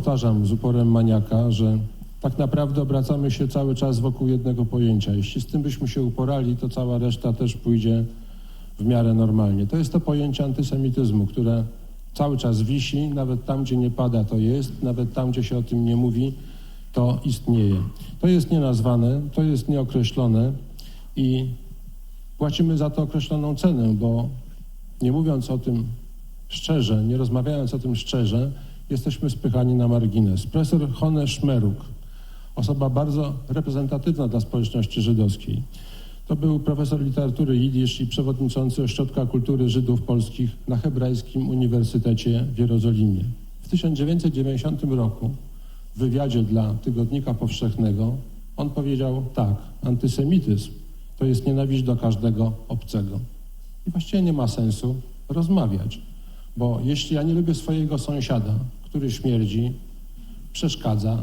powtarzam z uporem maniaka, że tak naprawdę obracamy się cały czas wokół jednego pojęcia. Jeśli z tym byśmy się uporali, to cała reszta też pójdzie w miarę normalnie. To jest to pojęcie antysemityzmu, które cały czas wisi, nawet tam, gdzie nie pada, to jest, nawet tam, gdzie się o tym nie mówi, to istnieje. To jest nienazwane, to jest nieokreślone i płacimy za to określoną cenę, bo nie mówiąc o tym szczerze, nie rozmawiając o tym szczerze, jesteśmy spychani na margines. Profesor Hone Szmeruk, osoba bardzo reprezentatywna dla społeczności żydowskiej, to był profesor literatury jidysz i przewodniczący Ośrodka Kultury Żydów Polskich na Hebrajskim Uniwersytecie w Jerozolimie. W 1990 roku w wywiadzie dla Tygodnika Powszechnego on powiedział tak, antysemityzm to jest nienawiść do każdego obcego. I właściwie nie ma sensu rozmawiać, bo jeśli ja nie lubię swojego sąsiada, który śmierdzi, przeszkadza,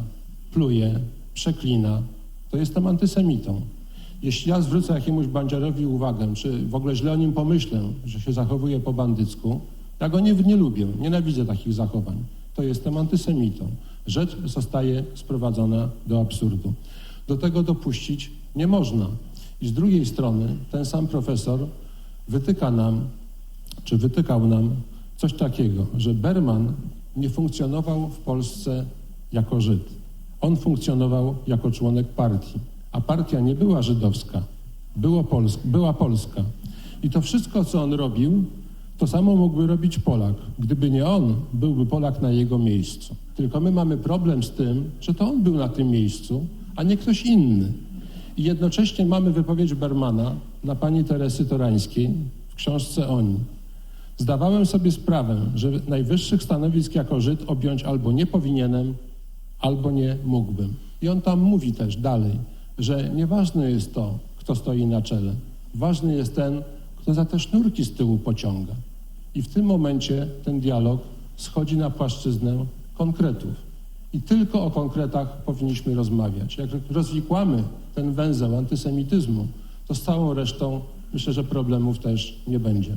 pluje, przeklina, to jestem antysemitą. Jeśli ja zwrócę jakiemuś bandziarowi uwagę, czy w ogóle źle o nim pomyślę, że się zachowuje po bandycku, ja go nie, nie lubię, nienawidzę takich zachowań, to jestem antysemitą. Rzecz zostaje sprowadzona do absurdu. Do tego dopuścić nie można. I z drugiej strony ten sam profesor wytyka nam, czy wytykał nam coś takiego, że Berman nie funkcjonował w Polsce jako Żyd. On funkcjonował jako członek partii, a partia nie była żydowska, było Pols była polska. I to wszystko, co on robił, to samo mógłby robić Polak. Gdyby nie on, byłby Polak na jego miejscu. Tylko my mamy problem z tym, że to on był na tym miejscu, a nie ktoś inny. I jednocześnie mamy wypowiedź Bermana dla pani Teresy Torańskiej w książce Oni. Zdawałem sobie sprawę, że najwyższych stanowisk jako Żyd objąć albo nie powinienem, albo nie mógłbym. I on tam mówi też dalej, że nieważne jest to, kto stoi na czele. Ważny jest ten, kto za te sznurki z tyłu pociąga. I w tym momencie ten dialog schodzi na płaszczyznę konkretów. I tylko o konkretach powinniśmy rozmawiać. Jak rozwikłamy ten węzeł antysemityzmu, to z całą resztą myślę, że problemów też nie będzie.